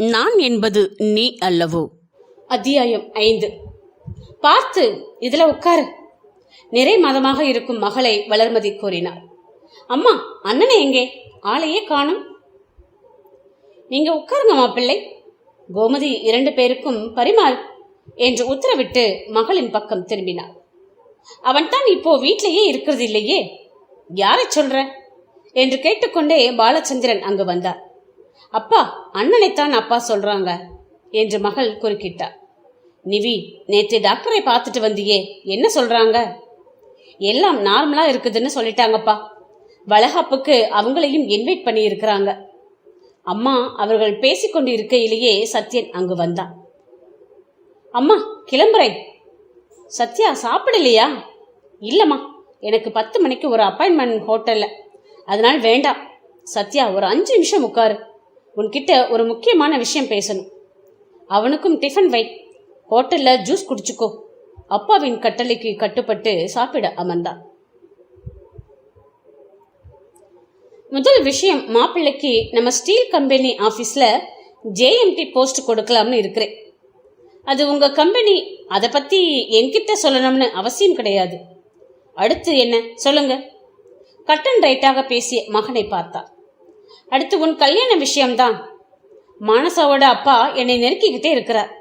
நான் என்பது நீ அல்லவோ? அத்தியாயம் ஐந்து. பார்த்து இதுல உட்காரு. நிறை மாதமாக இருக்கும் மகளை வளர்மதி கூறினார் அம்மா அண்ணனை எங்கே? ஆளையே காணும். நீங்க உட்காருங்க மாப்பிள்ளை கோமதி இரண்டு பேருக்கும் பரிமாறு என்று உத்தரவிட்டு மகளின் பக்கம் திரும்பினார் அவன் தான் இப்போ வீட்டிலேயே இருக்கிறது இல்லையே? யாரை சொல்ற? என்று கேட்டுக்கொண்டே பாலச்சந்திரன் அங்கு வந்தார் அப்பா அண்ணனைத்தான் அப்பா சொல்றாங்க என்று மகள் குறுக்கிட்டார் நிவி நேற்று டாக்டரை பார்த்துட்டு வந்தியே என்ன சொல்றாங்க? எல்லாம் நார்மலா இருக்குதுன்னு சொல்லிட்டாங்கப்பா. வளகாப்புக்கு அவங்களையும் இன்வைட் பண்ணி இருக்கிறாங்க அம்மா அவர்கள் பேசிக்கொண்டு இருக்கையிலேயே சத்யன் அங்கு வந்தான். அம்மா கிளம்புறேன். சத்யா சாப்பிடலையா? இல்லம்மா எனக்கு பத்து மணிக்கு ஒரு அப்பாயின்மெண்ட் ஹோட்டல்ல அதனால் வேண்டாம். சத்யா ஒரு அஞ்சு நிமிஷம் உட்காரு. உன்கிட்ட ஒரு முக்கியமான விஷயம் பேசணும். அவனுக்கும் டிஃபன் வை. ஹோட்டலில் ஜூஸ் குடிச்சுக்கோ. அப்பாவின் கட்டளைக்கு கட்டுப்பட்டு சாப்பிட அமர்ந்தான் முதல் விஷயம் மாப்பிள்ளைக்கு நம்ம ஸ்டீல் கம்பெனி ஆஃபீஸில் ஜேஎம்டி போஸ்ட் கொடுக்கலாம்னு இருக்கிறேன். அது உங்கள் கம்பெனி அதை பற்றி என்கிட்ட சொல்லணும்னு அவசியம் கிடையாது. அடுத்து என்ன? சொல்லுங்க. கட்டன் ரைட்டாக பேசிய மகனை பார்த்தார் அடுத்து உன் கல்யாண விஷயம்தான். மானசாவோட அப்பா என்னை நெருக்கிக்கிட்டே இருக்கிறார்.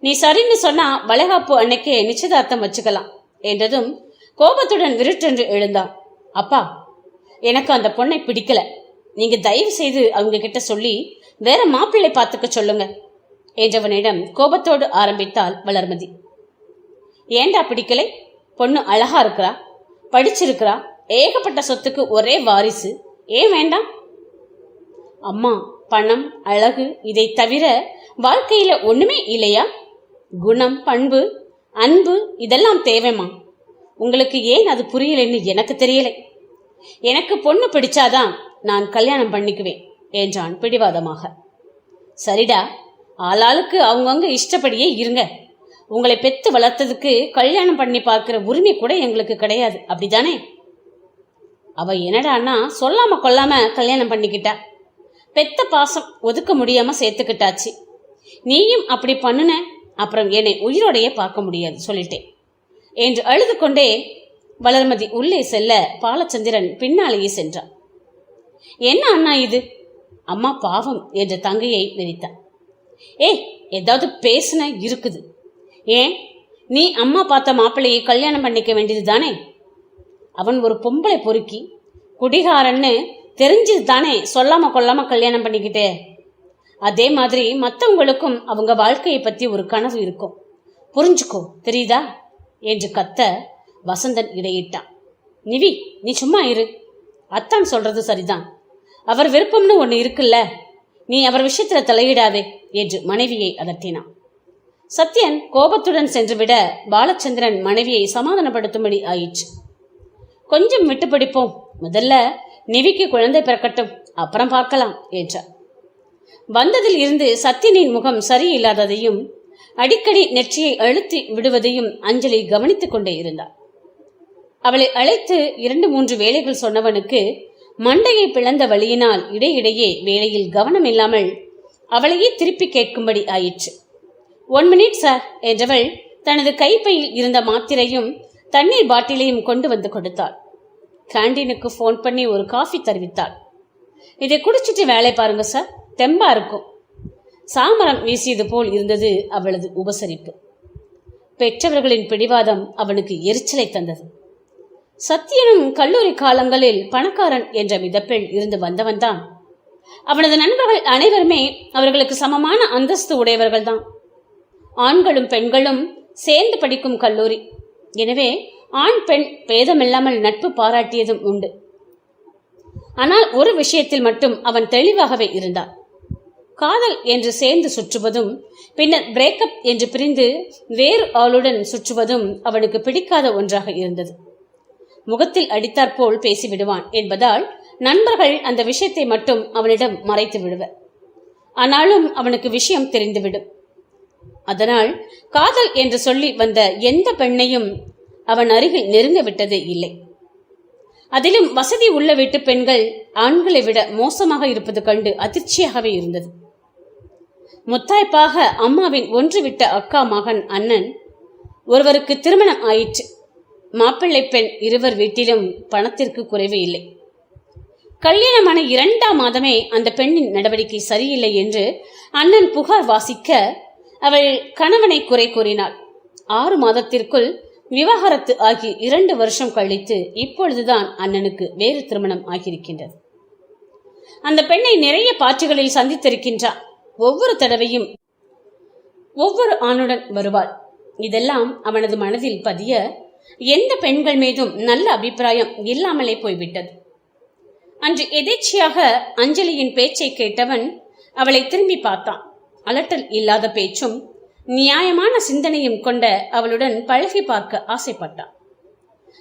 நீ சரின்னு சொன்னா வளைகாப்பு அன்னைக்கே நிச்சயதார்த்தம் வச்சுக்கலாம் என்றதும் கோபத்துடன் விருட்டென்று எழுந்தான். அப்பா எனக்கு அந்த பொண்ணை பிடிக்கல. நீங்க தயவு செய்து அவங்க கிட்ட சொல்லி வேற மாப்பிள்ளை பார்த்துக்க சொல்லுங்க என்றவனிடம் கோபத்தோடு ஆரம்பித்தாள் வளர்மதி. ஏண்டா பிடிக்கலை? பொண்ணு அழகா இருக்கிறா படிச்சிருக்கிறா ஏகப்பட்ட சொத்துக்கு ஒரே வாரிசு. ஏன் வேண்டாம்? அம்மா பணம் அழகு இதை தவிர வாழ்க்கையில ஒண்ணுமே இல்லையா? குணம் பண்பு அன்பு இதெல்லாம் தேவைமா உங்களுக்கு ஏன் அது புரியலைன்னு எனக்கு தெரியலை. எனக்கு பொண்ணு பிடிச்சாதான் நான் கல்யாணம் பண்ணிக்குவேன் என்றான் பிடிவாதமாக. சரிடா ஆளாளுக்கு அவங்கவுங்க இஷ்டப்படியே இருங்க. உங்களை பெத்து வளர்த்ததுக்கு கல்யாணம் பண்ணி பார்க்குற உரிமை கூட எங்களுக்கு கிடையாது அப்படிதானே அவ என்னடான்னா சொல்லாம கொல்லாம கல்யாணம் பண்ணிக்கிட்டா. பெத்த பாசம் ஒதுக்க முடியாம சேர்த்துக்கிட்டாச்சு. நீயும் அப்படி பண்ணுன அப்புறம் என்னை உயிரோடையே பார்க்க முடியாது சொல்லிட்டேன். என்று அழுது கொண்டே வளர்மதி உள்ளே செல்ல பாலச்சந்திரன் பின்னாலேயே சென்றான். என்ன அண்ணா இது? அம்மா பாவம் என்ற தங்கையை நினைத்தான் ஏய் ஏதாவது பேசுன இருக்குது. ஏன்? நீ அம்மா பார்த்த மாப்பிள்ளையை கல்யாணம் பண்ணிக்க வேண்டியது தானே அவன் ஒரு பொம்பளை பொறுக்கி குடிகாரன்னு தெரிஞ்சது தானே? சொல்லாம கொல்லாம கல்யாணம் பண்ணிக்கிட்டே. அதே மாதிரி மற்றவங்களுக்கும் அவங்க வாழ்க்கையை பத்தி ஒரு கனவு இருக்கும். புரிஞ்சுக்கோ தெரியுதா? என்று கத்த வசந்தன் இடையிட்டான். நிவி நீ சும்மா இரு. அத்தான் சொல்றது சரிதான். அவர் விருப்பம்னு ஒன்று இருக்குல்ல? நீ அவர் விஷயத்துல தலையிடாதே என்று மனைவியை அதட்டினான். சத்யன் கோபத்துடன் சென்றுவிட பாலச்சந்திரன் மனைவியை சமாதானப்படுத்தும்படி ஆயிற்று. கொஞ்சம் விட்டு படிப்போம் முதல்ல நிவிக்கு குழந்தை பிறக்கட்டும் அப்புறம் பார்க்கலாம் என்றார். வந்ததில் இருந்து சத்தியனின் முகம் சரியில்லாததையும் அடிக்கடி நெற்றியை அழுத்தி விடுவதையும் அஞ்சலி கவனித்துக் கொண்டே இருந்தார் அவளை அழைத்து இரண்டு மூன்று வேலைகள் சொன்னவனுக்கு மண்டையை பிளந்த வழியினால் இடையிடையே வேலையில் கவனம் இல்லாமல் அவளையே திருப்பி கேட்கும்படி ஆயிற்று. ஒன் மினிட் சார் என்றவள் தனது கைப்பையில் இருந்த மாத்திரையும் தண்ணீர் பாட்டிலையும் கொண்டு வந்து கொடுத்தாள். கேண்டீனுக்கு ஃபோன் பண்ணி ஒரு காஃபி தருவித்தாள். இதை குடிச்சிட்டு வேலை பாருங்க சார் தெம்பா இருக்கும். சாமரம் வீசியது போல் இருந்தது அவளது உபசரிப்பு. பெற்றவர்களின் பிடிவாதம் அவனுக்கு எரிச்சலை தந்தது. சத்தியனும் கல்லூரி காலங்களில் பணக்காரன் என்ற மிதப்பில் இருந்து வந்தவன்தான். அவனது நண்பர்கள் அனைவருமே அவர்களுக்கு சமமான அந்தஸ்து உடையவர்கள்தான். ஆண்களும் பெண்களும் சேர்ந்து படிக்கும் கல்லூரி. எனவே ஆண் பெண் பேதமில்லாமல் நட்பு பாராட்டியதும் உண்டு. ஆனால் ஒரு விஷயத்தில் மட்டும் அவன் தெளிவாகவே இருந்தான். காதல் என்று சேர்ந்து சுற்றுவதும் பின்னர் பிரேக்கப் என்று பிரிந்து வேறு ஆளுடன் சுற்றுவதும் அவனுக்கு பிடிக்காத ஒன்றாக இருந்தது. முகத்தில் அடித்தாற்போல் பேசிவிடுவான் என்பதால் நண்பர்கள் அந்த விஷயத்தை மட்டும் அவனிடம் மறைத்து விடுவர். ஆனாலும் அவனுக்கு விஷயம் தெரிந்துவிடும். அதனால் காதல் என்று சொல்லி வந்த எந்த பெண்ணையும் அவன் அருகில் நெருங்க விட்டது இல்லை. அதிலும் வசதி உள்ள வீட்டு பெண்கள் ஆண்களை விட மோசமாக இருப்பது கண்டு அதிர்ச்சியாகவே இருந்தது. முத்தாய்ப்பாக அம்மாவின் ஒன்றுவிட்ட அக்கா மகன் அண்ணன் ஒருவருக்கு திருமணம் ஆயிற்று. மாப்பிள்ளை பெண் இருவர் வீட்டிலும் பணத்திற்கு குறைவு இல்லை. கல்யாணமான இரண்டாம் மாதமே அந்த பெண்ணின் நடவடிக்கை சரியில்லை என்று அண்ணன் புகார் வாசிக்க அவள் கணவனை குறை கூறினாள். ஆறு மாதத்திற்குள் விவாகரத்து ஆகி இரண்டு வருஷம் கழித்து இப்பொழுதுதான் அண்ணனுக்கு வேறு திருமணம் ஆகியிருக்கின்றது. அந்த பெண்ணை நிறைய பாட்டுகளில் சந்தித்திருக்கின்றார். ஒவ்வொரு தடவையும் ஒவ்வொரு ஆணுடன் வருவாள். இதெல்லாம் அவனது மனதில் பதிய எந்த பெண்கள் மீதும் நல்ல அபிப்பிராயம் இல்லாமலே போய்விட்டது. அன்று எதேச்சியாக அஞ்சலியின் பேச்சை கேட்டவன் அவளை திரும்பி பார்த்தான். அலட்டல் இல்லாத பேச்சும் நியாயமான சிந்தனையும் கொண்ட அவளுடன் பழகி பார்க்க ஆசைப்பட்டான்.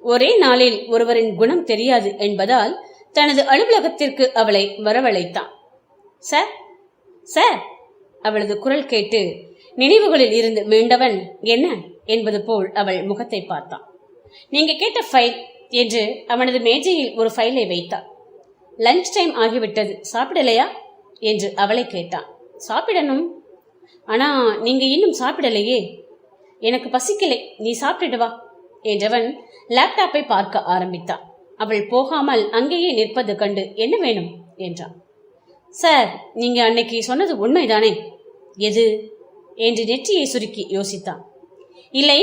ஒரே நாளில் ஒருவரின் குணம் தெரியாது என்பதால் தனது அலுவலகத்திற்கு அவளை வரவழைத்தான். சார் சார் அவளது குரல் கேட்டு நினைவுகளில் இருந்து மீண்டவன் என்ன? என்பது போல் அவள் முகத்தை பார்த்தான். நீங்க கேட்ட ஃபைல் என்று அவனது மேஜையில் ஒரு ஃபைலை வைத்தாள். லஞ்ச் டைம் ஆகிவிட்டது சாப்பிடலையா? என்று அவளை கேட்டான். சாப்பிடணும். ஆனா நீங்க இன்னும் சாப்பிடலையே? எனக்கு பசிக்கலை. நீ சாப்பிட்டுட்டு வா என்றவன் லேப்டாப்பை பார்க்க ஆரம்பித்தான். அவள் போகாமல் அங்கேயே நிற்பது கண்டு என்ன வேணும்? என்றான். சார் நீங்க அன்னைக்கு சொன்னது உண்மைதானே? எது? என்று நெற்றியை சுருக்கி யோசித்தான். இல்லை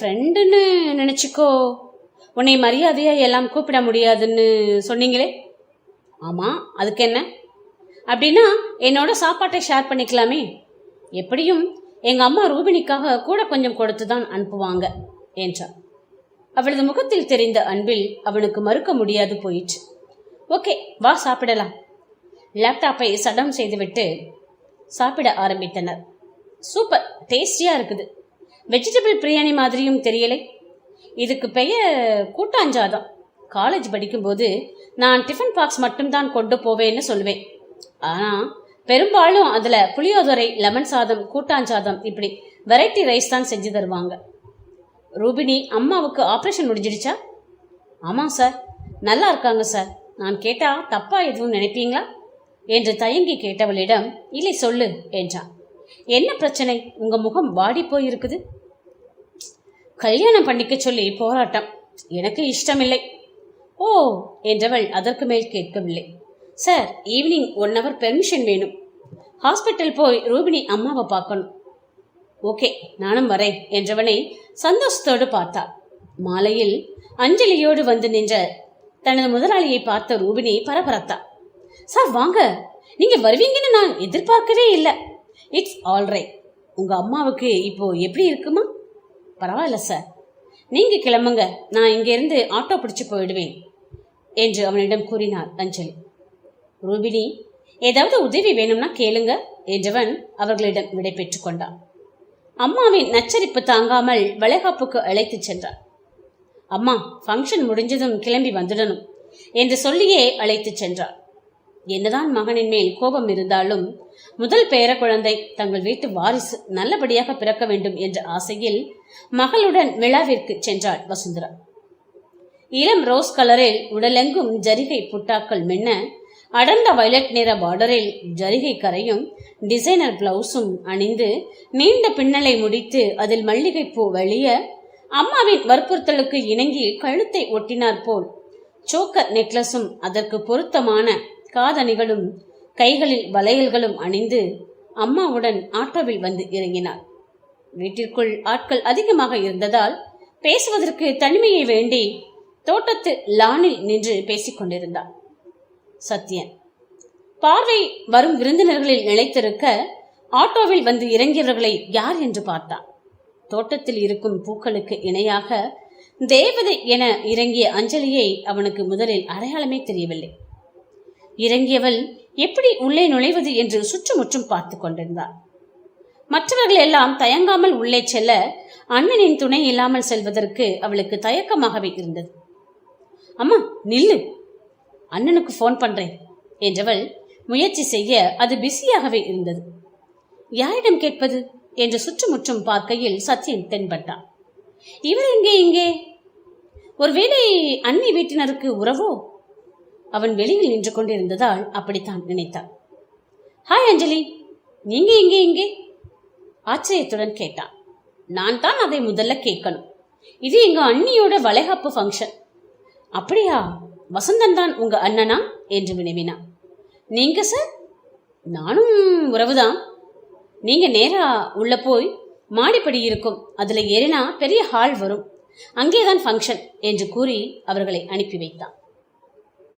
ஃப்ரெண்டுன்னு நினைச்சுக்கோ. உன்னை மரியாதையா எல்லாம் கூப்பிட முடியாதுன்னு சொன்னீங்களே? ஆமா அதுக்கு என்ன? அப்படின்னா என்னோட சாப்பாட்டை ஷேர் பண்ணிக்கலாமே. எப்படியும் எங்க அம்மா ரூபினிக்காக கூட கொஞ்சம் கொடுத்து தான் அனுப்புவாங்க என்றார் அவளது முகத்தில் தெரிந்த அன்பில் அவனுக்கு மறுக்க முடியாது போயிற்று. ஓகே வா சாப்பிடலாம். லேப்டாப்பை சடம் செய்துவிட்டு சாப்பிட ஆரம்பித்தனர். சூப்பர் டேஸ்டியா இருக்குது. வெஜிடபிள் பிரியாணி மாதிரியும் தெரியலை. இதுக்கு பெயர் கூட்டாஞ்சாதம். காலேஜ் படிக்கும்போது நான் டிஃபன் பாக்ஸ் மட்டும்தான் கொண்டு போவேன்னு சொல்லுவேன் ஆனால் பெரும்பாலும் அதில் புளியோதரை லெமன் சாதம் கூட்டாஞ்சாதம் இப்படி வெரைட்டி ரைஸ் தான் செஞ்சு தருவாங்க. ரூபினி அம்மாவுக்கு ஆப்ரேஷன் முடிஞ்சிடுச்சா? ஆமாம் சார் நல்லா இருக்காங்க சார் நான் கேட்டால் தப்பாக எதுவும் நினைப்பீங்களா? என்று தயங்கி கேட்டவளிடம் இல்லை சொல்லு என்றான். என்ன பிரச்சனை? உங்க முகம் வாடி போயிருக்குது. கல்யாணம் பண்ணிக்க சொல்லி போராட்டம். எனக்கு இஷ்டமில்லை. ஓ என்றவள் அதற்கு மேல் கேட்கவில்லை. Sir evening one hour permission வேணும். ஹாஸ்பிட்டல் போய் ரூபினி அம்மாவை பார்க்கணும். ஓகே நானும் வரேன் என்றவனை சந்தோஷத்தோடு பார்த்தா மாலையில் அஞ்சலியோடு வந்து நின்ற தனது முதலாளியை பார்த்த ரூபினி பரபரத்தா சார் வாங்க. நீங்க வருவீங்கன்னு நான் எதிர்பார்க்கவே இல்லை. இட்ஸ் ஆல் ரைட் உங்க அம்மாவுக்கு இப்போ எப்படி இருக்குமா? பரவாயில்ல சார். நீங்க கிளம்புங்க. நான் இங்கிருந்து ஆட்டோ பிடிச்சு போயிடுவேன் என்று அவனிடம் கூறினார் அஞ்சலி. ரூபினி ஏதாவது உதவி வேணும்னா கேளுங்க என்றவன் அவர்களிடம் விடை பெற்றுக் கொண்டான். அம்மாவின் நச்சரிப்பு தாங்காமல் வளைகாப்புக்கு அழைத்துச் சென்றான். அம்மா ஃபங்க்ஷன் முடிஞ்சதும் கிளம்பி வந்துடணும் என்று சொல்லியே அழைத்துச் சென்றார் என்னதான் மகனின் மேல் கோபம் இருந்தாலும் முதல் பேர குழந்தை தங்கள் வீட்டு வாரிசு நல்லபடியாக பிறக்க வேண்டும் என்ற ஆசையில் மகளுடன் விழாவிற்கு சென்றாள் வசுந்தரா. இளம் ரோஸ் கலரில் உடலெங்கும் ஜரிகை புட்டாக்கள் மென்ன அடர்ந்த வயலட் நிற பார்டரில் ஜரிகை கரையும் டிசைனர் பிளவுஸும் அணிந்து நீண்ட பின்னலை முடித்து அதில் மல்லிகைப்பூ வழிய அம்மாவின் வற்புறுத்தலுக்கு இணங்கி கழுத்தை ஒட்டினார் போல். சோக்கர் நெக்லஸும் அதற்கு பொருத்தமான காதணிகளும் கைகளில் வளையல்களும் அணிந்து அம்மாவுடன் ஆட்டோவில் வந்து இறங்கினார். வீட்டிற்குள் ஆட்கள் அதிகமாக இருந்ததால் பேசுவதற்கு தனிமையை வேண்டி தோட்டத்து லானில் நின்று பேசிக் கொண்டிருந்தார் சத்யன். பார்வை வரும் விருந்தினர்களில் நிலைத்திருக்க ஆட்டோவில் வந்து இறங்கியவர்களை யார் என்று பார்த்தான். தோட்டத்தில் இருக்கும் பூக்களுக்கு இணையாக தேவதை என இறங்கிய அஞ்சலியை அவனுக்கு முதலில் அடையாளமே தெரியவில்லை. இறங்கியவள் எப்படி உள்ளே நுழைவது என்று சுற்றுமுற்றும் பார்த்து கொண்டிருந்தார் மற்றவர்கள் எல்லாம் தயங்காமல் உள்ளே செல்ல அண்ணனின் துணை இல்லாமல் செல்வதற்கு அவளுக்கு தயக்கமாகவே இருந்தது. அம்மா நில்லு. அண்ணனுக்கு ஃபோன் பண்றேன் என்றவள் முயற்சி செய்ய அது பிஸியாகவே இருந்தது. யாரிடம் கேட்பது? என்று சுற்றுமுற்றும் பார்க்கையில் சத்யன் தென்பட்டான். இவர் எங்கே இங்கே? ஒருவேளை அன்னி வீட்டினருக்கு உறவோ? அவன் வெளியில் நின்று கொண்டிருந்ததால் அப்படித்தான் நினைத்தான். ஹாய் அஞ்சலி. நீங்க எங்கே இங்கே? ஆச்சரியத்துடன் கேட்டான். நான் தான் அதை முதல்ல கேட்கணும். இது எங்க அண்ணியோட வளைகாப்பு ஃபங்க்ஷன் அப்படியா? வசந்தன் தான் உங்க அண்ணனா என்று வினவினான் நீங்க சார் நானும் உறவுதான். நீங்க நேரா உள்ள போய் மாடிப்படி இருக்கும். அதுல ஏறினா பெரிய ஹால் வரும். அங்கேதான் ஃபங்க்ஷன் என்று கூறி அவர்களை அனுப்பி வைத்தான்.